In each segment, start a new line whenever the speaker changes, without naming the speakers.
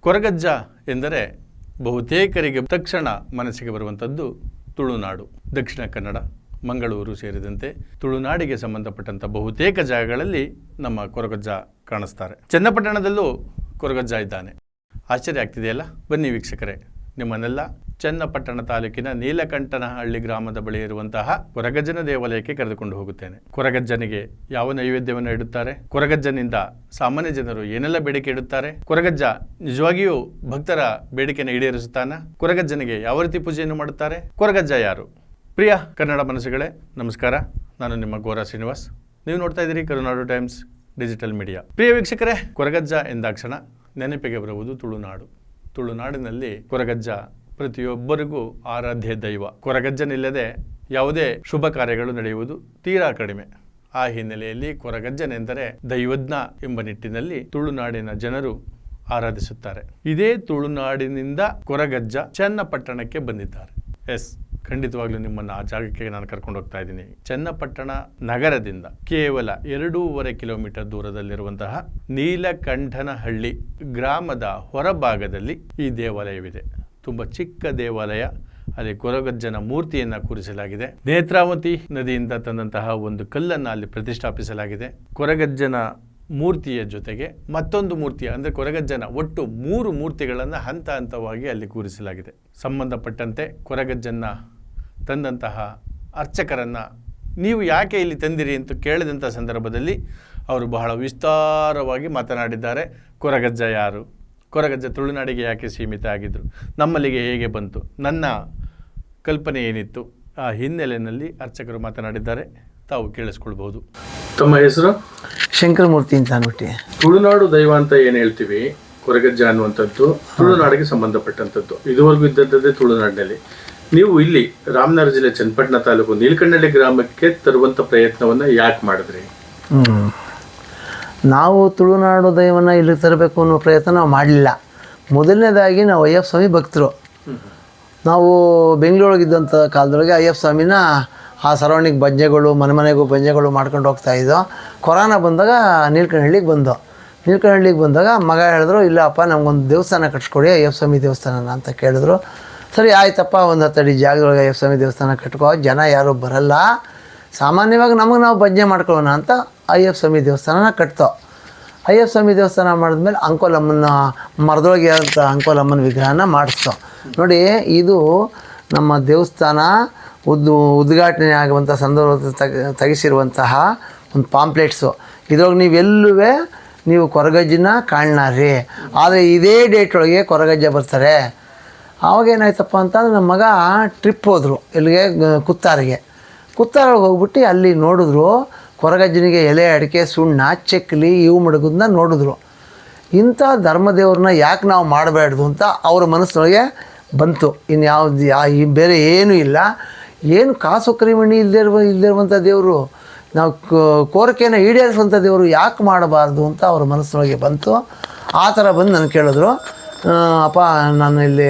ಕೊರಗಜ್ಜ ಎಂದರೆ ಬಹುತೇಕರಿಗೆ ತಕ್ಷಣ ಮನಸ್ಸಿಗೆ ಬರುವಂಥದ್ದು ತುಳುನಾಡು, ದಕ್ಷಿಣ ಕನ್ನಡ, ಮಂಗಳೂರು ಸೇರಿದಂತೆ ತುಳುನಾಡಿಗೆ ಸಂಬಂಧಪಟ್ಟಂಥ ಬಹುತೇಕ ಜಾಗಗಳಲ್ಲಿ ನಮ್ಮ ಕೊರಗಜ್ಜ ಕಾಣಿಸ್ತಾರೆ. ಚನ್ನಪಟ್ಟಣದಲ್ಲೂ ಕೊರಗಜ್ಜ ಇದ್ದಾನೆ. ಆಶ್ಚರ್ಯ ಆಗ್ತಿದೆಯಲ್ಲ? ಬನ್ನಿ ವೀಕ್ಷಕರೇ. ನಿಮ್ಮನ್ನೆಲ್ಲ ಚನ್ನಪಟ್ಟಣ ತಾಲೂಕಿನ ನೀಲಕಂಠನಹಳ್ಳಿ ಗ್ರಾಮದ ಬಳಿ ಇರುವಂತಹ ಕೊರಗಜ್ಜನ ದೇವಾಲಯಕ್ಕೆ ಕರೆದುಕೊಂಡು ಹೋಗುತ್ತೇನೆ. ಕೊರಗಜ್ಜನಿಗೆ ಯಾವ ನೈವೇದ್ಯವನ್ನು ಇಡುತ್ತಾರೆ? ಕೊರಗಜ್ಜನಿಂದ ಸಾಮಾನ್ಯ ಜನರು ಏನೆಲ್ಲ ಬೇಡಿಕೆ ಇಡುತ್ತಾರೆ? ಕೊರಗಜ್ಜ ನಿಜವಾಗಿಯೂ ಭಕ್ತರ ಬೇಡಿಕೆಯನ್ನು ಈಡೇರಿಸುತ್ತಾನ? ಕೊರಗಜ್ಜನಿಗೆ ಯಾವ ರೀತಿ ಪೂಜೆಯನ್ನು ಮಾಡುತ್ತಾರೆ? ಕೊರಗಜ್ಜ ಯಾರು? ಪ್ರಿಯ ಕನ್ನಡ ಮನಸ್ಸುಗಳೇ, ನಮಸ್ಕಾರ. ನಾನು ನಿಮ್ಮ ಗೋರ ಶ್ರೀನಿವಾಸ್. ನೀವು ನೋಡ್ತಾ ಇದ್ದೀರಿ ಕರುನಾಡು ಟೈಮ್ಸ್ ಡಿಜಿಟಲ್ ಮೀಡಿಯಾ. ಪ್ರಿಯ ವೀಕ್ಷಕರೇ, ಕೊರಗಜ್ಜ ಎಂದಾಕ್ಷಣ ನೆನಪಿಗೆ ಬರುವುದು ತುಳುನಾಡು. ತುಳುನಾಡಿನಲ್ಲಿ ಕೊರಗಜ್ಜ ಪ್ರತಿಯೊಬ್ಬರಿಗೂ ಆರಾಧ್ಯ ದೈವ. ಕೊರಗಜ್ಜನಿಲ್ಲದೆ ಯಾವುದೇ ಶುಭ ಕಾರ್ಯಗಳು ನಡೆಯುವುದು ತೀರಾ ಕಡಿಮೆ. ಆ ಹಿನ್ನೆಲೆಯಲ್ಲಿ ಕೊರಗಜ್ಜನೆಂದರೆ ದೈವಜ್ಞ ಎಂಬ ನಿಟ್ಟಿನಲ್ಲಿ ತುಳುನಾಡಿನ ಜನರು ಆರಾಧಿಸುತ್ತಾರೆ. ಇದೇ ತುಳುನಾಡಿನಿಂದ ಕೊರಗಜ್ಜ ಚನ್ನಪಟ್ಟಣಕ್ಕೆ ಬಂದಿದ್ದಾರೆ. ಎಸ್. ಖಂಡಿತವಾಗ್ಲೂ ನಿಮ್ಮನ್ನು ಆ ಜಾಗಕ್ಕೆ ನಾನು ಕರ್ಕೊಂಡು ಹೋಗ್ತಾ ಇದ್ದೀನಿ. ಚನ್ನಪಟ್ಟಣ ನಗರದಿಂದ ಕೇವಲ ಎರಡೂವರೆ ಕಿಲೋಮೀಟರ್ ದೂರದಲ್ಲಿರುವಂತಹ ನೀಲಕಂಠನಹಳ್ಳಿ ಗ್ರಾಮದ ಹೊರಭಾಗದಲ್ಲಿ ಈ ದೇವಾಲಯವಿದೆ. ತುಂಬ ಚಿಕ್ಕ ದೇವಾಲಯ. ಅಲ್ಲಿ ಕೊರಗಜ್ಜನ ಮೂರ್ತಿಯನ್ನು ಕೂರಿಸಲಾಗಿದೆ. ನೇತ್ರಾವತಿ ನದಿಯಿಂದ ತಂದಂತಹ ಒಂದು ಕಲ್ಲನ್ನು ಅಲ್ಲಿ ಪ್ರತಿಷ್ಠಾಪಿಸಲಾಗಿದೆ. ಕೊರಗಜ್ಜನ ಮೂರ್ತಿಯ ಜೊತೆಗೆ ಮತ್ತೊಂದು ಮೂರ್ತಿಯ, ಅಂದರೆ ಕೊರಗಜ್ಜನ, ಒಟ್ಟು ಮೂರು ಮೂರ್ತಿಗಳನ್ನು ಹಂತ ಹಂತವಾಗಿ ಅಲ್ಲಿ ಕೂರಿಸಲಾಗಿದೆ. ಸಂಬಂಧಪಟ್ಟಂತೆ ಕೊರಗಜ್ಜನ್ನ ತಂದಂತಹ ಅರ್ಚಕರನ್ನು ನೀವು ಯಾಕೆ ಇಲ್ಲಿ ತಂದಿರಿ ಅಂತ ಕೇಳಿದಂಥ ಸಂದರ್ಭದಲ್ಲಿ ಅವರು ಬಹಳ ವಿಸ್ತಾರವಾಗಿ ಮಾತನಾಡಿದ್ದಾರೆ. ಕೊರಗಜ್ಜ ಯಾರು? ಕೊರಗಜ್ಜ ತುಳುನಾಡಿಗೆ ಯಾಕೆ ಸೀಮಿತ ಆಗಿದ್ದರು ನಮ್ಮಲ್ಲಿಗೆ ಹೇಗೆ ಬಂತು? ನನ್ನ ಕಲ್ಪನೆ ಏನಿತ್ತು? ಆ ಹಿನ್ನೆಲೆಯಲ್ಲಿ ಅರ್ಚಕರು ಮಾತನಾಡಿದ್ದಾರೆ. ತಾವು ಕೇಳಿಸ್ಕೊಳ್ಬಹುದು. ತಮ್ಮ ಹೆಸರು?
ಶಂಕರಮೂರ್ತಿ ಅಂತ ಅಂದ್ಬಿಟ್ಟು
ತುಳುನಾಡು ದೈವ ಅಂತ ಏನು ಹೇಳ್ತೀವಿ? ಕೊರಗಜ್ಜ ಅನ್ನುವಂಥದ್ದು ತುಳುನಾಡಿಗೆ ಸಂಬಂಧಪಟ್ಟಂಥದ್ದು. ಇದುವರೆಗೂ ಇದ್ದದ್ದೇ ತುಳುನಾಡಿನಲ್ಲಿ. ನೀವು ಇಲ್ಲಿ ರಾಮನಗರ ಜಿಲ್ಲೆ ಚನ್ನಪಟ್ಟಣ ತಾಲೂಕು ನೀಲಕಂಡಳ್ಳಿ ಗ್ರಾಮಕ್ಕೆ ತರುವಂಥ ಪ್ರಯತ್ನವನ್ನು ಯಾಕೆ ಮಾಡಿದ್ರಿ?
ನಾವು ತುಳುನಾಡು ದೈವನ ಇಲ್ಲಿ ತರಬೇಕು ಅನ್ನೋ ಪ್ರಯತ್ನ ನಾವು ಮಾಡಲಿಲ್ಲ. ಮೊದಲನೇದಾಗಿ ನಾವು ಅಯ್ಯಪ್ಪ ಸ್ವಾಮಿ ಭಕ್ತರು. ನಾವು ಬೆಂಗಳೂರಿಗಿದ್ದಂಥ ಕಾಲದೊಳಗೆ ಅಯ್ಯಪ್ಪ ಸ್ವಾಮಿನ ಆ ಸರೌಂಡಿಂಗ್ ಬಂಜೆಗಳು ಮನೆ ಮನೆಗೂ ಬಂಜೆಗಳು ಮಾಡ್ಕೊಂಡು ಹೋಗ್ತಾ ಇದ್ದೋ. ಕೊರೋನಾ ಬಂದಾಗ ನೀಲ್ಕನಹಳ್ಳಿಗೆ ಬಂದು. ನೀಲ್ಕನಹಳ್ಳಿಗೆ ಬಂದಾಗ ಮಗ ಹೇಳಿದ್ರು, ಇಲ್ಲಪ್ಪ, ನಮಗೊಂದು ದೇವಸ್ಥಾನ ಕಟ್ಸ್ಕೊಡಿ, ಅಯ್ಯಪ್ಪ ಸ್ವಾಮಿ ದೇವಸ್ಥಾನ ಅಂತ ಕೇಳಿದ್ರು. ಸರಿ, ಆಯ್ತಪ್ಪ, ಒಂದು ಹತ್ತಡಿ ಜಾಗದೊಳಗೆ ಅಯ್ಯಪ್ಪ ಸ್ವಾಮಿ ದೇವಸ್ಥಾನ ಕಟ್ಕೋ, ಜನ ಯಾರೂ ಬರಲ್ಲ. ಸಾಮಾನ್ಯವಾಗಿ ನಮಗೆ ನಾವು ಬಜ್ಜೆ ಮಾಡ್ಕೊಳ್ಳೋಣ ಅಂತ ಅಯ್ಯಪ್ಪ ಸ್ವಾಮಿ ದೇವಸ್ಥಾನನ ಕಟ್ತೋ. ಅಯ್ಯಪ್ಪ ಸ್ವಾಮಿ ದೇವಸ್ಥಾನ ಮಾಡಿದ್ಮೇಲೆ ಅಂಕೋಲಮ್ಮನ ಮರದೊಳಗೆ ಅಂತ ಅಂಕೋಲಮ್ಮನ ವಿಗ್ರಹನ ಮಾಡಿಸ್ತೋ. ನೋಡಿ, ಇದು ನಮ್ಮ ದೇವಸ್ಥಾನ ಉದ್ ಉದ್ಘಾಟನೆ ಆಗುವಂಥ ಸಂದರ್ಭದಲ್ಲಿ ತೆಗೆ ತೆಗೆಸಿರುವಂತಹ ಒಂದು ಪಾಂಪ್ಲೆಟ್ಸು. ಇದ್ರೊಳಗೆ ನೀವೆಲ್ಲೂ ನೀವು ಕೊರಗಜ್ಜನ ಕಾಣ್ಲಾರಿ ಆದರೆ ಇದೇ ಡೇಟ್ ಒಳಗೆ ಕೊರಗಜ್ಜ ಬರ್ತಾರೆ. ಆವಾಗೇನಾಯ್ತಪ್ಪ ಅಂತ ಅಂತಂದ್ರೆ ನಮ್ಮ ಮಗ ಟ್ರಿಪ್ ಹೋದರು ಎಲ್ಲಿಗೆ ಕುತ್ತಾರಿಗೆ. ಕುತ್ತಾರೊಳಗೆ ಹೋಗ್ಬಿಟ್ಟು ಅಲ್ಲಿ ನೋಡಿದ್ರು, ಕೊರಗಜ್ಜನಿಗೆ ಎಲೆ, ಅಡಿಕೆ, ಸುಣ್ಣ, ಚಕ್ಲಿ, ಇವು ಮಡಗೋದನ್ನ ನೋಡಿದ್ರು. ಇಂಥ ಧರ್ಮದೇವ್ರನ್ನ ಯಾಕೆ ನಾವು ಮಾಡಬಾರ್ದು ಅಂತ ಅವ್ರ ಮನಸ್ಸೊಳಗೆ ಬಂತು. ಇನ್ನು ಯಾವ್ದು ಯಾ ಬೇರೆ ಏನೂ ಇಲ್ಲ. ಏನು ಕಾಸು ಕರಿಮಣಿ ಇಲ್ಲದೆ ಇರುವ ಇಲ್ಲದೆ ಇರುವಂಥ ದೇವರು, ನಾವು ಕೋರಿಕೆಯನ್ನು ಈಡೇರಿಸುವಂಥ ದೇವರು ಯಾಕೆ ಮಾಡಬಾರ್ದು ಅಂತ ಅವ್ರ ಮನಸ್ಸೊಳಗೆ ಬಂತು. ಆ ಥರ ಬಂದು ನಾನು ಕೇಳಿದ್ರು. ಅಪ್ಪ, ನಾನು ಇಲ್ಲಿ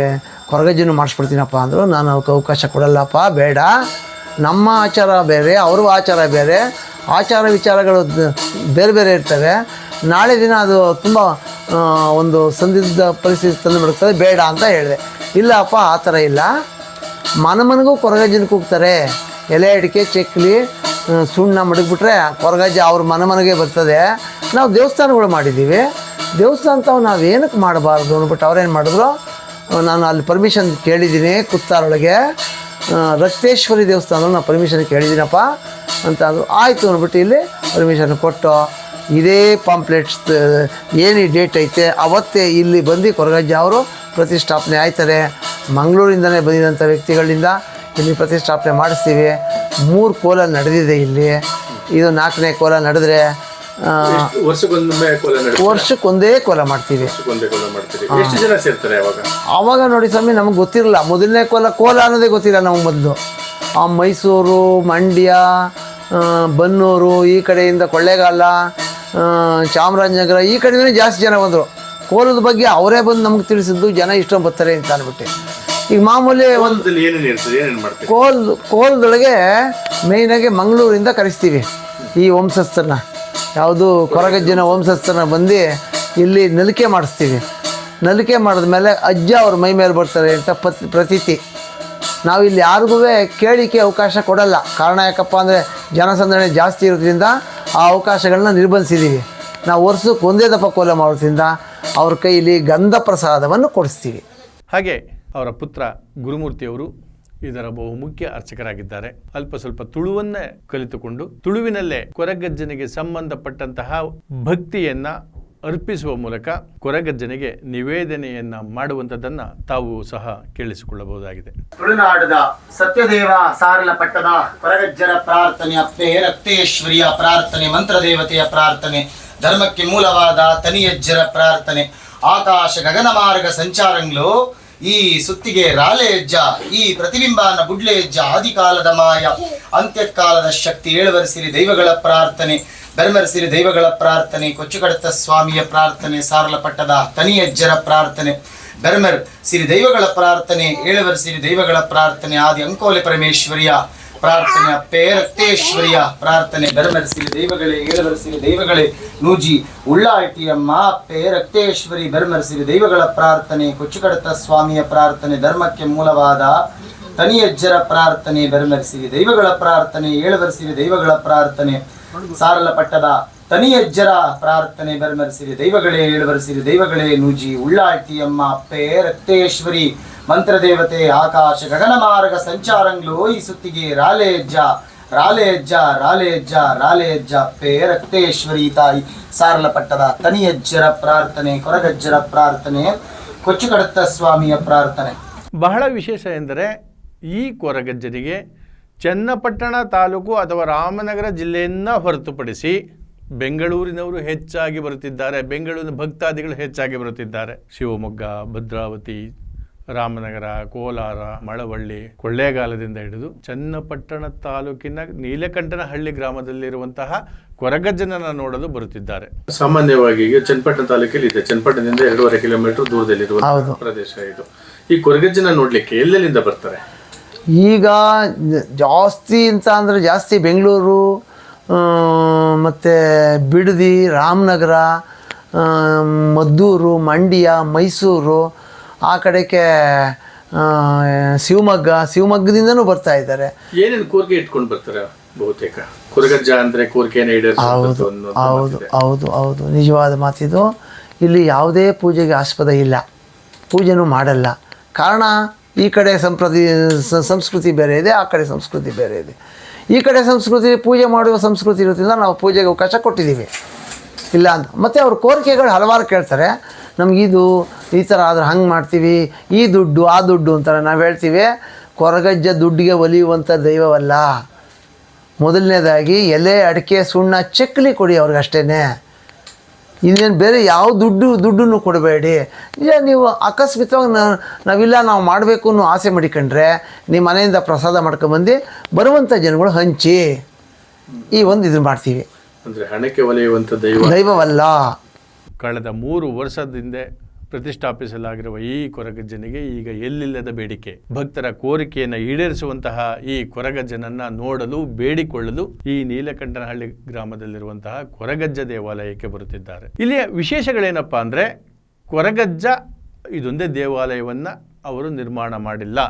ಕೊರಗಜ್ಜಿನೂ ಮಾಡಿಸ್ಬಿಡ್ತೀನಪ್ಪ ಅಂದರು. ನಾನು ಅವಕ್ಕೆ ಅವಕಾಶ ಕೊಡಲ್ಲಪ್ಪ, ಬೇಡ. ನಮ್ಮ ಆಚಾರ ಬೇರೆ, ಅವ್ರ ಆಚಾರ ಬೇರೆ. ಆಚಾರ ವಿಚಾರಗಳು ಬೇರೆ ಬೇರೆ ಇರ್ತವೆ. ನಾಳೆ ದಿನ ಅದು ತುಂಬ ಒಂದು ಸಂದಿಗ್ಧ ಪರಿಸ್ಥಿತಿ ತಂದು ಬಿಡುತ್ತದೆ. ಬೇಡ ಅಂತ ಹೇಳಿದೆ. ಇಲ್ಲಪ್ಪ, ಆ ಥರ ಇಲ್ಲ. ಮನ ಮನೆಗೂ ಕೊರಗಜ್ಜನ ಕೂಗ್ತಾರೆ. ಎಲೆ ಅಡಿಕೆ, ಚಕ್ಲಿ ಸುಣ್ಣ ಮಡಗಿಬಿಟ್ರೆ ಕೊರಗಜ್ಜ ಅವ್ರ ಮನಮನೆಗೆ ಬರ್ತದೆ. ನಾವು ದೇವಸ್ಥಾನಗಳು ಮಾಡಿದ್ದೀವಿ. ದೇವಸ್ಥಾನ ತಾವು ನಾವು ಏನಕ್ಕೆ ಮಾಡಬಾರ್ದು ಅಂದ್ಬಿಟ್ಟು ಅವ್ರೇನು ಮಾಡಿದ್ರು? ನಾನು ಅಲ್ಲಿ ಪರ್ಮಿಷನ್ ಕೇಳಿದ್ದೀನಿ ಕುತ್ತಾರೊಳಗೆ. ರಕ್ತೇಶ್ವರಿ ದೇವಸ್ಥಾನ ನಾನು ಪರ್ಮಿಷನ್ ಕೇಳಿದ್ದೀನಪ್ಪ ಅಂತ ಅಂದರು. ಆಯಿತು ಅಂದ್ಬಿಟ್ಟು ಇಲ್ಲಿ ಪರ್ಮಿಷನ್ ಕೊಟ್ಟು ಇದೇ ಪಾಂಪ್ಲೆಟ್ಸ್ ಏನು ಡೇಟ್ ಐತೆ, ಅವತ್ತೇ ಇಲ್ಲಿ ಬಂದು ಕೊರಗಜ್ಜ ಅವರು ಪ್ರತಿಷ್ಠಾಪನೆ ಆಯ್ತಾರೆ ಮಂಗಳೂರಿಂದನೇ ಬಂದಿದಂಥ ವ್ಯಕ್ತಿಗಳಿಂದ ಇಲ್ಲಿ ಪ್ರತಿಷ್ಠಾಪನೆ ಮಾಡಿಸ್ತೀವಿ. ಮೂರು ಕೋಲ ನಡೆದಿದೆ ಇಲ್ಲಿ. ಇದು ನಾಲ್ಕನೇ ಕೋಲ ನಡೆದ್ರೆ
ವರ್ಷಕ್ಕೊಂದೇ ಕೋಲ ಮಾಡ್ತೀವಿ.
ಆವಾಗ ನೋಡಿ ಸ್ವಾಮಿ ನಮಗೆ ಗೊತ್ತಿರಲ್ಲ. ಮೊದಲನೇ ಕೋಲ ಕೋಲ ಅನ್ನೋದೇ ಗೊತ್ತಿಲ್ಲ ನಮ್ಗೆ ಮೊದಲು. ಆ ಮೈಸೂರು ಮಂಡ್ಯ ಬನ್ನೂರು ಈ ಕಡೆಯಿಂದ ಕೊಳ್ಳೇಗಾಲ ಚಾಮರಾಜನಗರ ಈ ಕಡೆಯಿಂದ ಜಾಸ್ತಿ ಜನ ಬಂದರು. ಕೋಲದ ಬಗ್ಗೆ ಅವರೇ ಬಂದು ನಮ್ಗೆ ತಿಳಿಸಿದ್ದು ಜನ ಇಷ್ಟ ಬರ್ತಾರೆ ಅಂತ ಅಂದ್ಬಿಟ್ಟು ಈಗ ಮಾಮೂಲಿ ಒಂದು ಕೋಲ್ ಕೋಲದೊಳಗೆ ಮೇಯ್ನಾಗಿ ಮಂಗಳೂರಿಂದ ಕರೆಸ್ತೀವಿ ಈ ವಂಶಸ್ಥರನ್ನ. ಯಾವುದು ಕೊರಗಜ್ಜನ ವಂಶಸ್ಥರನ್ನ ಬಂದು ಇಲ್ಲಿ ನಲಿಕೆ ಮಾಡಿಸ್ತೀವಿ. ನಲಿಕೆ ಮಾಡಿದ್ಮೇಲೆ ಅಜ್ಜ ಅವ್ರ ಮೈ ಮೇಲೆ ಬರ್ತಾರೆ ಅಂತ ಪತ್ ಪ್ರತೀತಿ. ನಾವು ಇಲ್ಲಿ ಯಾರಿಗೂ ಕೇಳಿಕೆ ಅವಕಾಶ ಕೊಡಲ್ಲ. ಕಾರಣ ಯಾಕಪ್ಪ ಅಂದರೆ ಜನಸಂದಣಿ ಜಾಸ್ತಿ ಇರೋದ್ರಿಂದ ಆ ಅವಕಾಶಗಳನ್ನ ನಿರ್ಬಂಧಿಸಿದ್ದೀವಿ ನಾವು ವರ್ಷಕ್ಕೆ ಒಂದೇ ದಪ್ಪ ಕೋಲ ಮಾಡೋದ್ರಿಂದ ಅವ್ರ ಕೈಲಿ ಗಂಧ ಪ್ರಸಾದವನ್ನು ಕೊಡಿಸ್ತೀವಿ.
ಹಾಗೆ ಅವರ ಪುತ್ರ ಗುರುಮೂರ್ತಿಯವರು ಇದರ ಬಹುಮುಖ್ಯ ಅರ್ಚಕರಾಗಿದ್ದಾರೆ. ಅಲ್ಪ ಸ್ವಲ್ಪ ತುಳುವನ್ನೇ ಕಲಿತುಕೊಂಡು ತುಳುವಿನಲ್ಲೇ ಕೊರಗಜ್ಜನಿಗೆ ಸಂಬಂಧಪಟ್ಟಂತಹ ಭಕ್ತಿಯನ್ನ ಅರ್ಪಿಸುವ ಮೂಲಕ ಕೊರಗಜ್ಜನಿಗೆ ನಿವೇದನೆಯನ್ನ ಮಾಡುವಂಥದ್ದನ್ನ ತಾವು ಸಹ ಕೇಳಿಸಿಕೊಳ್ಳಬಹುದಾಗಿದೆ.
ತುಳುನಾಡದ ಸತ್ಯದೇವ ಸಾರಲ ಪಟ್ಟದ ಕೊರಗಜ್ಜರ ಪ್ರಾರ್ಥನೆ ಅಪ್ಪೆ ರಕ್ತೇಶ್ವರಿಯ ಪ್ರಾರ್ಥನೆ, ಮಂತ್ರದೇವತೆಯ ಪ್ರಾರ್ಥನೆ, ಧರ್ಮಕ್ಕೆ ಮೂಲವಾದ ತನಿಯಜ್ಜರ ಪ್ರಾರ್ಥನೆ, ಆಕಾಶ ಗಗನ ಮಾರ್ಗ ಸಂಚಾರಂಗ್ಲು ಈ ಸುತ್ತಿಗೆ ರಾಲೆಯಜ್ಜ ಈ ಪ್ರತಿಬಿಂಬನ ಬುಡ್ಲೆ ಹೆಜ್ಜ ಆದಿಕಾಲದ ಮಾಯ, ಅಂತ್ಯಕಾಲದ ಶಕ್ತಿ, ಏಳುವರಿಸಿರಿ ದೈವಗಳ ಪ್ರಾರ್ಥನೆ. ಬೆರಮರಿಸಿರಿ ದೈವಗಳ ಪ್ರಾರ್ಥನೆ ಕೊಚ್ಚುಕಡತ ಸ್ವಾಮಿಯ ಪ್ರಾರ್ಥನೆ, ಸಾರಲಪಟ್ಟದ ತನಿಯಜ್ಜರ ಪ್ರಾರ್ಥನೆ. ಬೆರ್ಮರ್ ಸಿರಿ ದೈವಗಳ ಪ್ರಾರ್ಥನೆ ಏಳುವರ ಸಿರಿ ದೈವಗಳ ಪ್ರಾರ್ಥನೆ, ಆದಿ ಅಂಕೋಲೆ ಪರಮೇಶ್ವರಿಯ ಪ್ರಾರ್ಥನೆ, ಅಪ್ಪೇ ಪ್ರಾರ್ಥನೆ. ಬೆರ್ಮರ್ ಸಿರಿ ದೈವಗಳೇ ಏಳುವರ ಸಿರಿ ದೈವಗಳೇ, ನೂಜಿ ಉಳ್ಳಾಟಿಯಮ್ಮ ಅಪ್ಪೇ ರಕ್ತೇಶ್ವರಿ. ಬೆರ್ಮರ್ ಸಿರಿ ದೈವಗಳ ಪ್ರಾರ್ಥನೆ ಕೊಚ್ಚುಕಡತ ಸ್ವಾಮಿಯ ಪ್ರಾರ್ಥನೆ, ಧರ್ಮಕ್ಕೆ ಮೂಲವಾದ ತನಿಯಜ್ಜರ ಪ್ರಾರ್ಥನೆ. ಬೆರಮರಿಸಿರಿ ದೈವಗಳ ಪ್ರಾರ್ಥನೆ ಏಳುವರ ಸಿರಿ ದೈವಗಳ ಪ್ರಾರ್ಥನೆ. ಸಾರಲ ಪಟ್ಟದ ತನಿಯಜ್ಜರ ಪ್ರಾರ್ಥನೆ ಬೆರಮರಿಸಿರಿ, ದೈವಗಳೇ ಏಳುವರಿಸಿರಿ ದೈವಗಳೇ ನೂಜಿ ಉಳ್ಳಾಳ್ತಿಯಮ್ಮ ಅಪ್ಪೆ ರಕ್ತೇಶ್ವರಿ, ಮಂತ್ರದೇವತೆ, ಆಕಾಶ ಗಗನ ಮಾರ್ಗ, ಸಂಚಾರಂಗ್ಲು ಈ ಸುತ್ತಿಗೆ ರಾಲೆ ಹೆಜ್ಜ ರಾಲೆ ಹೆಜ್ಜ ರಾಲೆ ಹೆಜ್ಜ ರಾಲೆ ಹೆಜ್ಜ ಅಪ್ಪೆ ರಕ್ತೇಶ್ವರಿ ತಾಯಿ. ಸಾರಲ ಪಟ್ಟದ ತನಿಯಜ್ಜರ ಪ್ರಾರ್ಥನೆ, ಕೊರಗಜ್ಜರ ಪ್ರಾರ್ಥನೆ, ಕೊಚ್ಚುಕಡತ್ತ ಸ್ವಾಮಿಯ ಪ್ರಾರ್ಥನೆ.
ಬಹಳ ವಿಶೇಷ ಎಂದರೆ ಈ ಕೊರಗಜ್ಜನಿಗೆ ಚನ್ನಪಟ್ಟಣ ತಾಲೂಕು ಅಥವಾ ರಾಮನಗರ ಜಿಲ್ಲೆಯನ್ನು ಹೊರತುಪಡಿಸಿ ಬೆಂಗಳೂರಿನವರು ಹೆಚ್ಚಾಗಿ ಬರುತ್ತಿದ್ದಾರೆ. ಬೆಂಗಳೂರಿನ ಭಕ್ತಾದಿಗಳು ಹೆಚ್ಚಾಗಿ ಬರುತ್ತಿದ್ದಾರೆ. ಶಿವಮೊಗ್ಗ ಭದ್ರಾವತಿ ರಾಮನಗರ ಕೋಲಾರ ಮಳವಳ್ಳಿ ಕೊಳ್ಳೇಗಾಲದಿಂದ ಹಿಡಿದು ಚನ್ನಪಟ್ಟಣ ತಾಲೂಕಿನ ನೀಲಕಂಠನಹಳ್ಳಿ ಗ್ರಾಮದಲ್ಲಿರುವಂತಹ ಕೊರಗಜ್ಜನನ್ನ ನೋಡಲು ಬರುತ್ತಿದ್ದಾರೆ.
ಸಾಮಾನ್ಯವಾಗಿ ಈಗ ಚನ್ನಪಟ್ಟಣ ತಾಲೂಕಲ್ಲಿ ಇದೆ. ಚನ್ನಪಟ್ಟಣದಿಂದ ಎರಡೂವರೆ ಕಿಲೋಮೀಟರ್ ದೂರದಲ್ಲಿರುವ. ಪ್ರದೇಶ ಇದು. ಈ ಕೊರಗಜ್ಜನ ನೋಡ್ಲಿಕ್ಕೆ ಎಲ್ಲೆಲ್ಲಿಂದ ಬರ್ತಾರೆ?
ಈಗ ಜಾಸ್ತಿ ಅಂತ ಅಂದರೆ ಜಾಸ್ತಿ ಬೆಂಗಳೂರು ಮತ್ತು ಬಿಡದಿ ರಾಮನಗರ ಮದ್ದೂರು ಮಂಡ್ಯ ಮೈಸೂರು ಆ ಕಡೆಗೆ ಶಿವಮೊಗ್ಗ ಶಿವಮೊಗ್ಗದಿಂದನೂ ಬರ್ತಾ ಇದ್ದಾರೆ.
ಏನೇನು ಕೋರಿಕೆ ಇಟ್ಕೊಂಡು ಬರ್ತಾರೆ ಬಹುತೇಕ? ಕುರುಗಜ್ಜ ಅಂದರೆ ಈಡೇರಿಸುವಂಥದ್ದು
ಹೌದು ಹೌದು ಹೌದು ಹೌದು. ನಿಜವಾದ ಮಾತಿದು. ಇಲ್ಲಿ ಯಾವುದೇ ಪೂಜೆಗೆ ಆಸ್ಪದ ಇಲ್ಲ. ಪೂಜೆನೂ ಮಾಡಲ್ಲ. ಕಾರಣ ಈ ಕಡೆ ಸಂಪ್ರತಿ ಸಂಸ್ಕೃತಿ ಬೇರೆ ಇದೆ, ಆ ಕಡೆ ಸಂಸ್ಕೃತಿ ಬೇರೆ ಇದೆ. ಈ ಕಡೆ ಸಂಸ್ಕೃತಿ, ಪೂಜೆ ಮಾಡುವ ಸಂಸ್ಕೃತಿ ಇರೋದ್ರಿಂದ ನಾವು ಪೂಜೆಗೆ ಅವಕಾಶ ಕೊಟ್ಟಿದ್ದೀವಿ. ಇಲ್ಲ ಅಂತ. ಮತ್ತು ಅವ್ರ ಕೋರಿಕೆಗಳು ಹಲವಾರು ಕೇಳ್ತಾರೆ. ನಮಗಿದು ಈ ಥರ ಆದ್ರೆ ಹಂಗೆ ಮಾಡ್ತೀವಿ, ಈ ದುಡ್ಡು, ಆ ದುಡ್ಡು ಅಂತಾರೆ. ನಾವು ಹೇಳ್ತೀವಿ, ಕೊರಗಜ್ಜ ದುಡ್ಡಿಗೆ ಒಲಿಯುವಂಥ ದೈವವಲ್ಲ. ಮೊದಲನೇದಾಗಿ ಎಲೆ, ಅಡಿಕೆ, ಸುಣ್ಣ, ಚಕ್ಲಿ ಕೊಡಿ ಅವ್ರಿಗಷ್ಟೇ ಇನ್ನೇನು ಬೇರೆ ಯಾವ ದುಡ್ಡು ದುಡ್ಡನ್ನು ಕೊಡಬೇಡಿ. ಇಲ್ಲ ನೀವು ಅಕಸ್ಮಿತವಾಗಿ ನಾ ನಾವಿಲ್ಲ ನಾವು ಮಾಡಬೇಕು ಅನ್ನೋ ಆಸೆ ಮಾಡಿಕೊಂಡ್ರೆ ನಿಮ್ಮ ಮನೆಯಿಂದ ಪ್ರಸಾದ ಮಾಡ್ಕೊಂಬಂದು ಬರುವಂಥ ಜನಗಳು ಹಂಚಿ. ಈ ಒಂದು ಇದನ್ನು ಮಾಡ್ತೀವಿ.
ಅಂದರೆ ಹಣಕ್ಕೆ ಒಲೆಯುವಂಥ ದೈವ.
ದೈವವಲ್ಲ.
ಕಳೆದ ಮೂರು ವರ್ಷದಿಂದ ಪ್ರತಿಷ್ಠಾಪಿಸಲಾಗಿರುವ ಈ ಕೊರಗಜ್ಜನಿಗೆ ಈಗ ಎಲ್ಲಿಲ್ಲದ ಬೇಡಿಕೆ. ಭಕ್ತರ ಕೋರಿಕೆಯನ್ನು ಈಡೇರಿಸುವಂತಹ ಈ ಕೊರಗಜ್ಜನನ್ನ ನೋಡಲು, ಬೇಡಿಕೊಳ್ಳಲು ಈ ನೀಲಕಂಠನಹಳ್ಳಿ ಗ್ರಾಮದಲ್ಲಿರುವಂತಹ ಕೊರಗಜ್ಜ ದೇವಾಲಯಕ್ಕೆ ಬರುತ್ತಿದ್ದಾರೆ. ಇಲ್ಲಿಯ ವಿಶೇಷಗಳೇನಪ್ಪ ಅಂದರೆ, ಕೊರಗಜ್ಜ ಇದೊಂದೇ ದೇವಾಲಯವನ್ನು ಅವರು ನಿರ್ಮಾಣ ಮಾಡಿಲ್ಲ.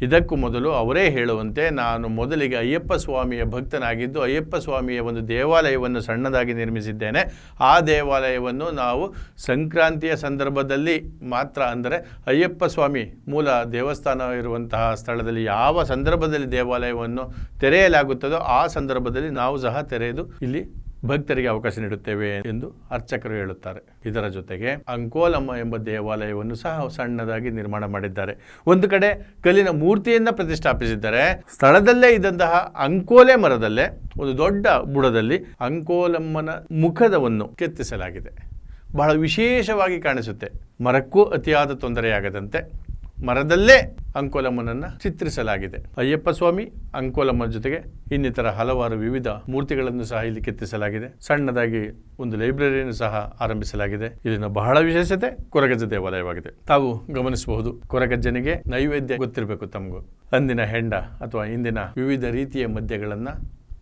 ಇದಕ್ಕೂ ಮೊದಲು ಅವರೇ ಹೇಳುವಂತೆ ನಾನು ಮೊದಲಿಗೆ ಅಯ್ಯಪ್ಪ ಸ್ವಾಮಿಯ ಭಕ್ತನಾಗಿದ್ದು ಅಯ್ಯಪ್ಪ ಸ್ವಾಮಿಯ ಒಂದು ದೇವಾಲಯವನ್ನು ಸಣ್ಣದಾಗಿ ನಿರ್ಮಿಸಿದ್ದೇನೆ. ಆ ದೇವಾಲಯವನ್ನು ನಾವು ಸಂಕ್ರಾಂತಿಯ ಸಂದರ್ಭದಲ್ಲಿ ಮಾತ್ರ ಅಂದರೆ ಅಯ್ಯಪ್ಪ ಸ್ವಾಮಿ ಮೂಲ ದೇವಸ್ಥಾನ ಇರುವಂತಹ ಸ್ಥಳದಲ್ಲಿ ಯಾವ ಸಂದರ್ಭದಲ್ಲಿ ದೇವಾಲಯವನ್ನು ತೆರೆಯಲಾಗುತ್ತದೋ ಆ ಸಂದರ್ಭದಲ್ಲಿ ನಾವು ಸಹ ತೆರೆದು ಇಲ್ಲಿ ಭಕ್ತರಿಗೆ ಅವಕಾಶ ನೀಡುತ್ತೇವೆ ಎಂದು ಅರ್ಚಕರು ಹೇಳುತ್ತಾರೆ. ಇದರ ಜೊತೆಗೆ ಅಂಕೋಲಮ್ಮ ಎಂಬ ದೇವಾಲಯವನ್ನು ಸಹ ಸಣ್ಣದಾಗಿ ನಿರ್ಮಾಣ ಮಾಡಿದ್ದಾರೆ. ಒಂದು ಕಡೆ ಕಲ್ಲಿನ ಮೂರ್ತಿಯನ್ನ ಪ್ರತಿಷ್ಠಾಪಿಸಿದ್ದಾರೆ. ಸ್ಥಳದಲ್ಲೇ ಇದ್ದಂತಹ ಅಂಕೋಲೆ ಮರದಲ್ಲೇ, ಒಂದು ದೊಡ್ಡ ಬುಡದಲ್ಲಿ ಅಂಕೋಲಮ್ಮನ ಮುಖದವನ್ನು ಕೆತ್ತಿಸಲಾಗಿದೆ. ಬಹಳ ವಿಶೇಷವಾಗಿ ಕಾಣಿಸುತ್ತೆ. ಮರಕ್ಕೂ ಅತಿಯಾದ ತೊಂದರೆಯಾಗದಂತೆ ಮರದಲ್ಲೇ ಅಂಕೋಲಮ್ಮನನ್ನು ಚಿತ್ರಿಸಲಾಗಿದೆ. ಅಯ್ಯಪ್ಪ ಸ್ವಾಮಿ ಅಂಕೋಲಮ್ಮನ ಜೊತೆಗೆ ಇನ್ನಿತರ ಹಲವಾರು ವಿವಿಧ ಮೂರ್ತಿಗಳನ್ನು ಸಹ ಇಲ್ಲಿ ಕೆತ್ತಿಸಲಾಗಿದೆ. ಸಣ್ಣದಾಗಿ ಒಂದು ಲೈಬ್ರರಿಯನ್ನು ಸಹ ಆರಂಭಿಸಲಾಗಿದೆ. ಇದನ್ನು ಬಹಳ ವಿಶೇಷತೆ ಕೊರಗಜ್ಜ ದೇವಾಲಯವಾಗಿದೆ. ತಾವು ಗಮನಿಸಬಹುದು, ಕೊರಗಜ್ಜನಿಗೆ ನೈವೇದ್ಯ ಗೊತ್ತಿರಬೇಕು ತಮಗೂ. ಅಂದಿನ ಹೆಂಡ ಅಥವಾ ಇಂದಿನ ವಿವಿಧ ರೀತಿಯ ಮದ್ಯಗಳನ್ನು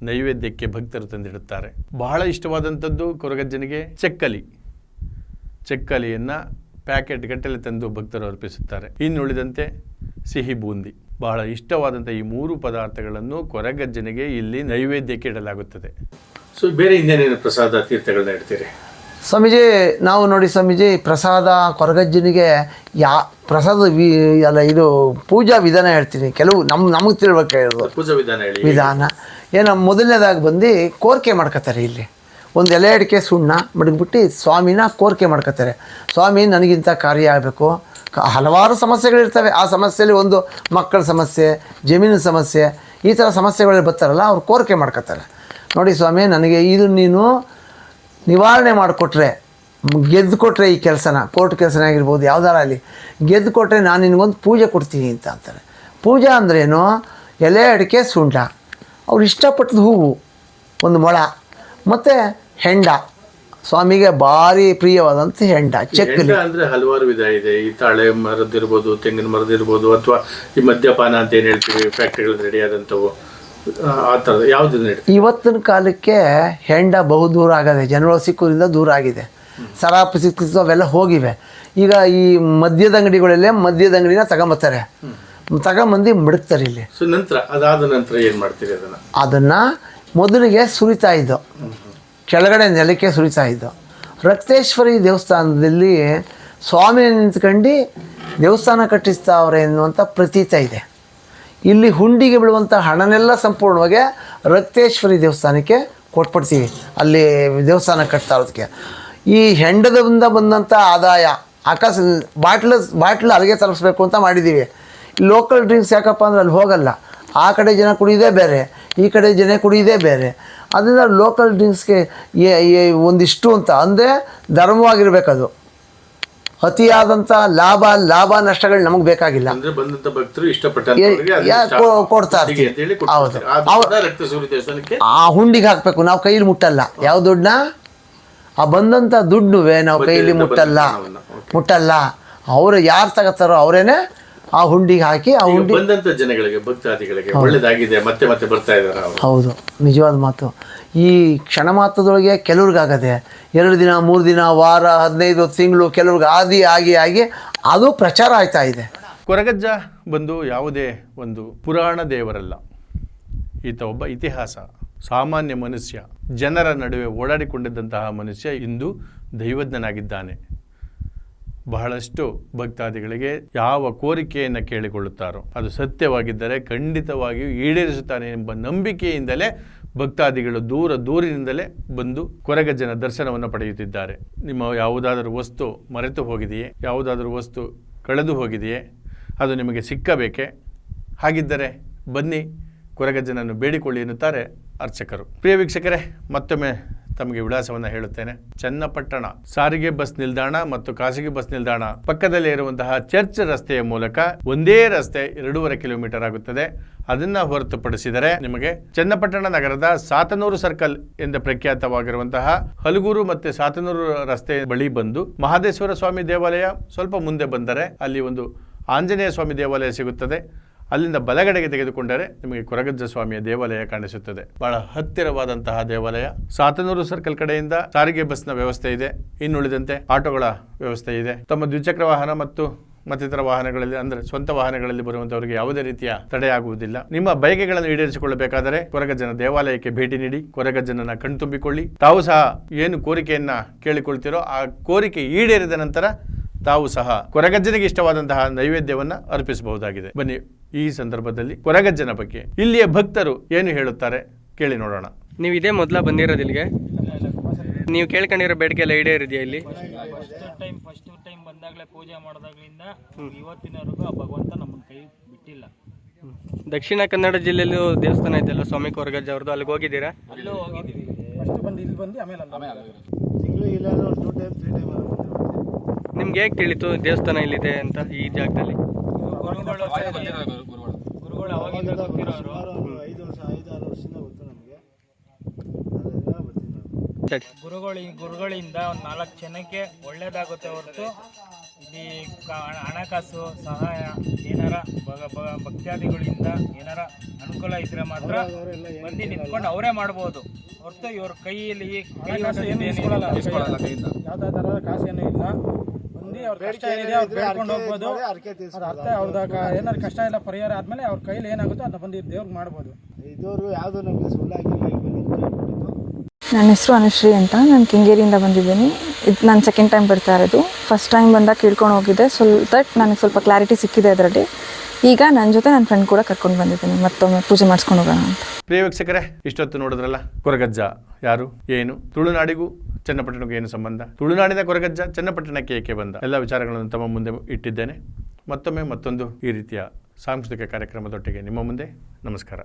ನೈವೇದ್ಯಕ್ಕೆ ಭಕ್ತರು ತಂದಿಡುತ್ತಾರೆ. ಬಹಳ ಇಷ್ಟವಾದಂಥದ್ದು ಕೊರಗಜ್ಜನಿಗೆ ಚೆಕ್ಕಲಿ. ಚೆಕ್ಕಲಿಯನ್ನು ಪ್ಯಾಕೆಟ್ ಗಟ್ಟಲೆ ತಂದು ಭಕ್ತರು ಅರ್ಪಿಸುತ್ತಾರೆ. ಇನ್ನುಳಿದಂತೆ ಸಿಹಿ ಬೂಂದಿ. ಬಹಳ ಇಷ್ಟವಾದಂಥ ಈ ಮೂರು ಪದಾರ್ಥಗಳನ್ನು ಕೊರಗಜ್ಜನಿಗೆ ಇಲ್ಲಿ ನೈವೇದ್ಯಕ್ಕೆ ಇಡಲಾಗುತ್ತದೆ.
ಸೊ ಬೇರೆ ಇನ್ನೇನೇನು ಪ್ರಸಾದ ತೀರ್ಥಗಳನ್ನ ಇಡ್ತೀರಿ?
ಸ್ವಾಮೀಜಿ ನಾವು ನೋಡಿ ಸ್ವಾಮೀಜಿ ಪ್ರಸಾದ ಕೊರಗಜ್ಜನಿಗೆ ಯಾ ಪ್ರಸಾದ ವಿ ಅಲ್ಲ ಇದು ಪೂಜಾ ವಿಧಾನ ಹೇಳ್ತೀನಿ. ಕೆಲವು ನಮ್ಮ ನಮಗೆ ತಿಳ್ಬೇಕಾಗಿರೋದು.
ಪೂಜಾ ವಿಧಾನ ಹೇಳಿ.
ವಿಧಾನ. ಏನೋ ಮೊದಲನೇದಾಗಿ ಬಂದು ಕೋರಿಕೆ ಮಾಡ್ಕೋತಾರೆ ಇಲ್ಲಿ. ಒಂದು ಎಲೆ ಅಡಿಕೆ ಸುಣ್ಣ ಮಡಗ್ಬಿಟ್ಟು ಸ್ವಾಮಿನ ಕೋರಿಕೆ ಮಾಡ್ಕೋತಾರೆ ಸ್ವಾಮಿ, ನನಗಿಂತ ಕಾರ್ಯ ಆಗಬೇಕು. ಹಲವಾರು ಸಮಸ್ಯೆಗಳಿರ್ತವೆ. ಆ ಸಮಸ್ಯೆಯಲ್ಲಿ ಒಂದು ಮಕ್ಕಳ ಸಮಸ್ಯೆ ಜಮೀನು ಸಮಸ್ಯೆ, ಈ ಥರ ಸಮಸ್ಯೆಗಳಲ್ಲಿ ಬರ್ತಾರಲ್ಲ, ಅವ್ರು ಕೋರಿಕೆ ಮಾಡ್ಕೋತಾರೆ ನೋಡಿ ಸ್ವಾಮಿ, ನನಗೆ ಇದು ನೀನು ನಿವಾರಣೆ ಮಾಡಿಕೊಟ್ರೆ, ಗೆದ್ದು ಕೊಟ್ಟರೆ ಈ ಕೆಲಸನ, ಕೋರ್ಟ್ ಕೆಲಸನ ಆಗಿರ್ಬೋದು, ಯಾವ್ದಾರ ಆಗಲಿ, ಗೆದ್ದು ಕೊಟ್ಟರೆ ನಾನು ನಿನಗೊಂದು ಪೂಜೆ ಕೊಡ್ತೀನಿ ಅಂತ ಅಂತಾರೆ. ಪೂಜಾ ಅಂದ್ರೇನು, ಎಲೆ ಅಡಿಕೆ ಸುಂಡ ಅವ್ರು ಇಷ್ಟಪಟ್ಟದ ಹೂವು, ಒಂದು ಮೊಳ. ಮತ್ತು ಹೆಂಡ. ಸ್ವಾಮಿಗೆ ಭಾರಿ ಪ್ರಿಯವಾದಂಥ ಹೆಂಡ ಚಕ್ಕಲಿ
ಅಂದರೆ ಹಲವಾರು ವಿಧ ಇದೆ. ಈ ತಾಳೆ ಮರದಿರ್ಬೋದು ತೆಂಗಿನ ಮರದಿರ್ಬೋದು ಅಥವಾ ಈ ಮದ್ಯಪಾನ ಅಂತ ಏನು ಹೇಳ್ತೀವಿ ಫ್ಯಾಕ್ಟ್ರಿಗಳು ರೆಡಿ ಆದಂಥವು. ಆ, ಥರದ ಯಾವುದನ್ನು ಇಡ್ತೀವಿ
ಇವತ್ತಿನ ಕಾಲಕ್ಕೆ ಹೆಂಡ ಬಹು ದೂರ ಆಗದೆ ಜನಗಳು ಸಿಕ್ಕೂರಿಂದ ದೂರ ಆಗಿದೆ. ಸರಾಪು ಸಿಕ್ಕಿತ್ತು ಅವೆಲ್ಲ ಹೋಗಿವೆ. ಈಗ ಈ ಮದ್ಯದ ಅಂಗಡಿಗಳಲ್ಲೇ ಮದ್ಯದ ಅಂಗಡಿನ ತಗೊಂಬತ್ತಾರೆ. ತಗೊಂಬಂದು ಮಡಗ್ತಾರೆ ಇಲ್ಲಿ.
ಸೊ ನಂತರ ಅದಾದ ನಂತರ ಏನು ಮಾಡ್ತೀರಿ ಅದನ್ನು?
ಅದನ್ನು ಮೊದಲಿಗೆ ಸುರಿತಾ ಇದ್ದು. ಕೆಳಗಡೆ ನೆಲಕ್ಕೆ ಸುರಿತಾ ಇದ್ದು ರಕ್ತೇಶ್ವರಿ ದೇವಸ್ಥಾನದಲ್ಲಿ ಸ್ವಾಮಿ ನಿಂತ್ಕೊಂಡು ದೇವಸ್ಥಾನ ಕಟ್ಟಿಸ್ತಾವ್ರೆ ಎನ್ನುವಂಥ ಪ್ರತೀತ ಇದೆ. ಇಲ್ಲಿ ಹುಂಡಿಗೆ ಬೀಳುವಂಥ ಹಣನೆಲ್ಲ ಸಂಪೂರ್ಣವಾಗಿ ರಕ್ತೇಶ್ವರಿ ದೇವಸ್ಥಾನಕ್ಕೆ ಕೊಟ್ಬಿಡ್ತೀವಿ. ಅಲ್ಲಿ ದೇವಸ್ಥಾನ ಕಟ್ತಾ ಇರೋದಕ್ಕೆ ಈ ಹೆಂಡದಿಂದ ಬಂದಂಥ ಆದಾಯ, ಆಕಾಶ, ಬಾಟ್ಲ, ಬಾಟ್ಲು ಅಲ್ಲಿಗೆ ತರಿಸ್ಬೇಕು ಅಂತ ಮಾಡಿದ್ದೀವಿ. ಲೋಕಲ್ ಡ್ರಿಂಕ್ಸ್ ಯಾಕಪ್ಪ ಅಂದ್ರೆ ಅಲ್ಲಿ ಹೋಗಲ್ಲ. ಆ ಕಡೆ ಜನ ಕುಡಿಯೋದೇ ಬೇರೆ ಈ ಕಡೆ ಜನ ಕುಡಿಯೋದೇ ಬೇರೆ. ಅದರಿಂದ ಲೋಕಲ್ ಡ್ರಿಂಕ್ಸ್ಗೆ ಒಂದಿಷ್ಟು ಅಂತ ಅಂದರೆ ಧರ್ಮವಾಗಿರಬೇಕದು. ಅತಿಯಾದಂಥ ಲಾಭ ಲಾಭ ನಷ್ಟಗಳು ನಮಗೆ ಬೇಕಾಗಿಲ್ಲ. ಕೊಡ್ತಾ ಇರ್ತೀವಿ. ಹೌದು. ಆ ಹುಂಡಿಗೆ ಹಾಕಬೇಕು. ನಾವು ಕೈಲಿ ಮುಟ್ಟಲ್ಲ. ಯಾವ ದುಡ್ಡನ್ನ? ಆ ಬಂದಂಥ ದುಡ್ಡುವೆ ನಾವು ಕೈಲಿ ಮುಟ್ಟಲ್ಲ. ಮುಟ್ಟಲ್ಲ. ಅವರು ಯಾರು ತಗೋತಾರೋ ಅವರೇನೆ ಆ ಹುಂಡಿಗೆ ಹಾಕಿ ಆ ಹುಂಡಿ
ಬಂದಂತ ಜನಗಳಿಗೆ ಭಕ್ತಾದಿಗಳಿಗೆ ಒಳ್ಳೇದಾಗಿದೆ ಮತ್ತೆ ಮತ್ತೆ ಬರ್ತಾ ಇದ್ದಾರೆ ಅವರು.
ಹೌದು ನಿಜವಾದ ಮಾತು. ಈ ಕ್ಷಣ ಮಾತ್ರದೊಳಗೆ ಕೆಲವ್ರಿಗಾಗದೆ ಎರಡು ದಿನ ಮೂರು ದಿನ ವಾರ ಹದಿನೈದು ತಿಂಗಳು ಕೆಲವ್ರಿಗೆ ಆದಿ ಆಗಿ ಆಗಿ ಅದು ಪ್ರಚಾರ ಆಯ್ತಾ ಇದೆ.
ಕೊರಗಜ್ಜ ಬಂದು ಯಾವುದೇ ಒಂದು ಪುರಾಣ ದೇವರಲ್ಲ. ಈತ ಒಬ್ಬ ಇತಿಹಾಸ ಸಾಮಾನ್ಯ ಮನುಷ್ಯ ಜನರ ನಡುವೆ ಓಡಾಡಿಕೊಂಡಿದ್ದಂತಹ ಮನುಷ್ಯ ಇಂದು ದೈವಜ್ಞನಾಗಿದ್ದಾನೆ. ಬಹಳಷ್ಟು ಭಕ್ತಾದಿಗಳಿಗೆ ಯಾವ ಕೋರಿಕೆಯನ್ನು ಕೇಳಿಕೊಳ್ಳುತ್ತಾರೋ, ಅದು ಸತ್ಯವಾಗಿದ್ದರೆ ಖಂಡಿತವಾಗಿಯೂ ಈಡೇರಿಸುತ್ತಾನೆ ಎಂಬ ನಂಬಿಕೆಯಿಂದಲೇ ಭಕ್ತಾದಿಗಳು ದೂರ ದೂರಿನಿಂದಲೇ ಬಂದು ಕೊರಗಜ್ಜನ ದರ್ಶನವನ್ನು ಪಡೆಯುತ್ತಿದ್ದಾರೆ. ನಿಮ್ಮ ಯಾವುದಾದರೂ ವಸ್ತು ಮರೆತು ಹೋಗಿದೆಯೇ, ಯಾವುದಾದರೂ ವಸ್ತು ಕಳೆದು ಹೋಗಿದೆಯೇ, ಅದು ನಿಮಗೆ ಸಿಕ್ಕಬೇಕೆ? ಹಾಗಿದ್ದರೆ ಬನ್ನಿ, ಕೊರಗಜ್ಜನನ್ನು ಬೇಡಿಕೊಳ್ಳಿ ಎನ್ನುತ್ತಾರೆ ಅರ್ಚಕರು. ಪ್ರಿಯ ವೀಕ್ಷಕರೇ, ಮತ್ತೊಮ್ಮೆ ತಮಗೆ ವಿಳಾಸವನ್ನು ಹೇಳುತ್ತೇನೆ. ಚನ್ನಪಟ್ಟಣ ಸಾರಿಗೆ ಬಸ್ ನಿಲ್ದಾಣ ಮತ್ತು ಖಾಸಗಿ ಬಸ್ ನಿಲ್ದಾಣ ಪಕ್ಕದಲ್ಲೇ ಇರುವಂತಹ ಚರ್ಚ್ ರಸ್ತೆಯ ಮೂಲಕ ಒಂದೇ ರಸ್ತೆ ಎರಡೂವರೆ ಕಿಲೋಮೀಟರ್ ಆಗುತ್ತದೆ. ಅದನ್ನ ಹೊರತುಪಡಿಸಿದರೆ ನಿಮಗೆ ಚನ್ನಪಟ್ಟಣ ನಗರದ ಸಾತನೂರು ಸರ್ಕಲ್ ಎಂದು ಪ್ರಖ್ಯಾತವಾಗಿರುವಂತಹ ಹಲಗೂರು ಮತ್ತೆ ಸಾತನೂರು ರಸ್ತೆ ಬಳಿ ಬಂದು ಮಹಾದೇಶ್ವರ ಸ್ವಾಮಿ ದೇವಾಲಯ ಸ್ವಲ್ಪ ಮುಂದೆ ಬಂದರೆ ಅಲ್ಲಿ ಒಂದು ಆಂಜನೇಯ ಸ್ವಾಮಿ ದೇವಾಲಯ ಸಿಗುತ್ತದೆ. ಅಲ್ಲಿಂದ ಬಲಗಡೆಗೆ ತೆಗೆದುಕೊಂಡರೆ ನಿಮಗೆ ಕೊರಗಜ್ಜ ಸ್ವಾಮಿಯ ದೇವಾಲಯ ಕಾಣಿಸುತ್ತದೆ. ಬಹಳ ಹತ್ತಿರವಾದಂತಹ ದೇವಾಲಯ. ಸಾತನೂರು ಸರ್ಕಲ್ ಕಡೆಯಿಂದ ಸಾರಿಗೆ ಬಸ್ನ ವ್ಯವಸ್ಥೆ ಇದೆ. ಇನ್ನುಳಿದಂತೆ ಆಟೋಗಳ ವ್ಯವಸ್ಥೆ ಇದೆ. ತಮ್ಮ ದ್ವಿಚಕ್ರ ವಾಹನ ಮತ್ತು ಮತ್ತಿತರ ವಾಹನಗಳಲ್ಲಿ ಅಂದರೆ ಸ್ವಂತ ವಾಹನಗಳಲ್ಲಿ ಬರುವಂತವರಿಗೆ ಯಾವುದೇ ರೀತಿಯ ತಡೆಯಾಗುವುದಿಲ್ಲ ನಿಮ್ಮ ಬಯಕೆಗಳನ್ನು ಈಡೇರಿಸಿಕೊಳ್ಳಬೇಕಾದರೆ ಕೊರಗಜ್ಜನ ದೇವಾಲಯಕ್ಕೆ ಭೇಟಿ ನೀಡಿ, ಕೊರಗಜ್ಜನನ್ನ ಕಣ್ತುಂಬಿಕೊಳ್ಳಿ. ತಾವು ಸಹ ಏನು ಕೋರಿಕೆಯನ್ನ ಕೇಳಿಕೊಳ್ತೀರೋ ಆ ಕೋರಿಕೆ ಈಡೇರಿದ ನಂತರ ತಾವು ಸಹ ಕೊರಗಜ್ಜನಿಗೆ ಇಷ್ಟವಾದಂತಹ ನೈವೇದ್ಯವನ್ನು ಅರ್ಪಿಸಬಹುದಾಗಿದೆ. ಬನ್ನಿ ಈ ಸಂದರ್ಭದಲ್ಲಿ ಕೊರಗಜ್ಜನ ಬಗ್ಗೆ. ಇಲ್ಲಿಯ ಭಕ್ತರು ಏನು ಹೇಳುತ್ತಾರೆ? ಕೇಳಿ ನೋಡೋಣ.
ನೀವು ಇದೇ ಮೊದಲ ಬಂದಿರೋದು ಇಲ್ಲಿಗೆ? ನೀವು ಕೇಳ್ಕೊಂಡಿರೋ ಬೇಡಿಕೆ ಎಲ್ಲ ಈಡೇರಿದೆಯಾ ಇಲ್ಲಿ?
ಫಸ್ಟ್ ಟೈಮ್ ಫಸ್ಟ್ ಟೈಮ್ ಬಂದಾಗಲೇ ಪೂಜೆ ಮಾಡಿದಾಗಲಿಂದ ಇವತ್ತಿನವರೆಗೂ ಆ ಭಗವಂತ ನಮ್ಮ ಕೈ ಬಿಟ್ಟಿಲ್ಲ
ದಕ್ಷಿಣ ಕನ್ನಡ ಜಿಲ್ಲೆಯಲ್ಲೂ ದೇವಸ್ಥಾನ ಇದೆಯಲ್ಲ ಸ್ವಾಮಿ ಕೊರಗಜ್ಜ ಅವ್ರದ್ದು? ಅಲ್ಲಿಗೆ ಹೋಗಿದ್ದೀರಾ?
ಅಲ್ಲೂ ಹೋಗಿದ್ದೀವಿ.
ನಿಮ್ಗೆ ಹೇಗೆ ತಿಳಿತು ದೇವಸ್ಥಾನ ಇಲ್ಲಿದೆ ಅಂತ ಈ ಜಾಗದಲ್ಲಿ?
ಗುರುಗಳು ಗುರುಗಳು. ಅವಾಗಿಂದ ಗೊತ್ತಿರೋರು.
ನಮಗೆ.
ಗುರುಗಳು ಗುರುಗಳಿಂದ ಒಂದು ನಾಲ್ಕು ಜನಕ್ಕೆ ಒಳ್ಳೇದಾಗುತ್ತೆ ಹೊರತು ಈ ಕ- ಹಣಕಾಸು ಸಹಾಯ ಏನಾರ ಭಕ್ತಾದಿಗಳಿಂದ ಏನಾರ ಅನುಕೂಲ ಇದ್ರೆ ಮಾತ್ರ ಬಂದು ನಿಂತ್ಕೊಂಡು ಅವರೇ ಮಾಡ್ಬೋದು. ಹೊರತು ಇವ್ರ ಕೈಯಲ್ಲಿ ಕೈ
ಯಾವುದೇ ಥರದ ಕಾಸೇನೂ ಇಲ್ಲ. ಬಂದು ಅವ್ರ ಕಷ್ಟ ಏನಿದೆ ಅವ್ರು ಬೇಡ್ಕೊಂಡು ಹೋಗ್ಬೋದು. ಅದು ಅರ್ಥ ಅವ್ರದಾಗ ಏನಾದ್ರು ಕಷ್ಟ ಇಲ್ಲ ಪರಿಹಾರ ಆದಮೇಲೆ ಅವ್ರ ಕೈಲಿ ಏನಾಗುತ್ತೋ ಅದನ್ನ ಬಂದು ದೇವ್ರಿಗೆ ಮಾಡ್ಬೋದು.
ಇದುವರೆಗೂ ಯಾವುದು ನಮಗೆ ಸುಳ್ಳಾಗಿಲ್ಲ
ನನ್ನ ಹೆಸರು ಅನುಶ್ರೀ ಅಂತ ನಾನು ಕೆಂಗೇರಿಯಿಂದ ಬಂದಿದ್ದೀನಿ. ಇದು ನಾನು ಸೆಕೆಂಡ್ ಟೈಮ್ ಬರ್ತಾ ಇರೋದು. ಫಸ್ಟ್ ಟೈಮ್ ಬಂದಾಗ ಕೇಳ್ಕೊಂಡು ಹೋಗಿದ್ದೆ. ಸ್ವಲ್ಪ ದಟ್ ನನಗೆ ಸ್ವಲ್ಪ ಕ್ಲಾರಿಟಿ ಸಿಕ್ಕಿದೆ ಅದರಲ್ಲಿ. ಈಗ ನನ್ನ ಜೊತೆ ನನ್ನ ಫ್ರೆಂಡ್ ಕೂಡ ಕರ್ಕೊಂಡು ಬಂದಿದ್ದೀನಿ. ಮತ್ತೊಮ್ಮೆ ಪೂಜೆ ಮಾಡಿಸ್ಕೊಂಡು ಹೋಗೋಣ ಅಂತ.
ಪ್ರಿಯ ವೀಕ್ಷಕರೇ, ಇಷ್ಟೊತ್ತು ನೋಡಿದ್ರಲ್ಲ? ಕೊರಗಜ್ಜ ಯಾರು? ಏನು? ತುಳುನಾಡಿಗೂ ಚನ್ನಪಟ್ಟಣಕ್ಕೂ ಏನು ಸಂಬಂಧ? ತುಳುನಾಡಿನ ಕೊರಗಜ್ಜ ಚನ್ನಪಟ್ಟಣಕ್ಕೆ ಏಕೆ ಬಂದ? ಎಲ್ಲ ವಿಚಾರಗಳನ್ನು ತಮ್ಮ ಮುಂದೆ ಇಟ್ಟಿದ್ದೇನೆ. ಮತ್ತೊಮ್ಮೆ ಮತ್ತೊಂದು ಈ ರೀತಿಯ ಸಾಂಸ್ಕೃತಿಕ ಕಾರ್ಯಕ್ರಮದೊಟ್ಟಿಗೆ ನಿಮ್ಮ ಮುಂದೆ. ನಮಸ್ಕಾರ.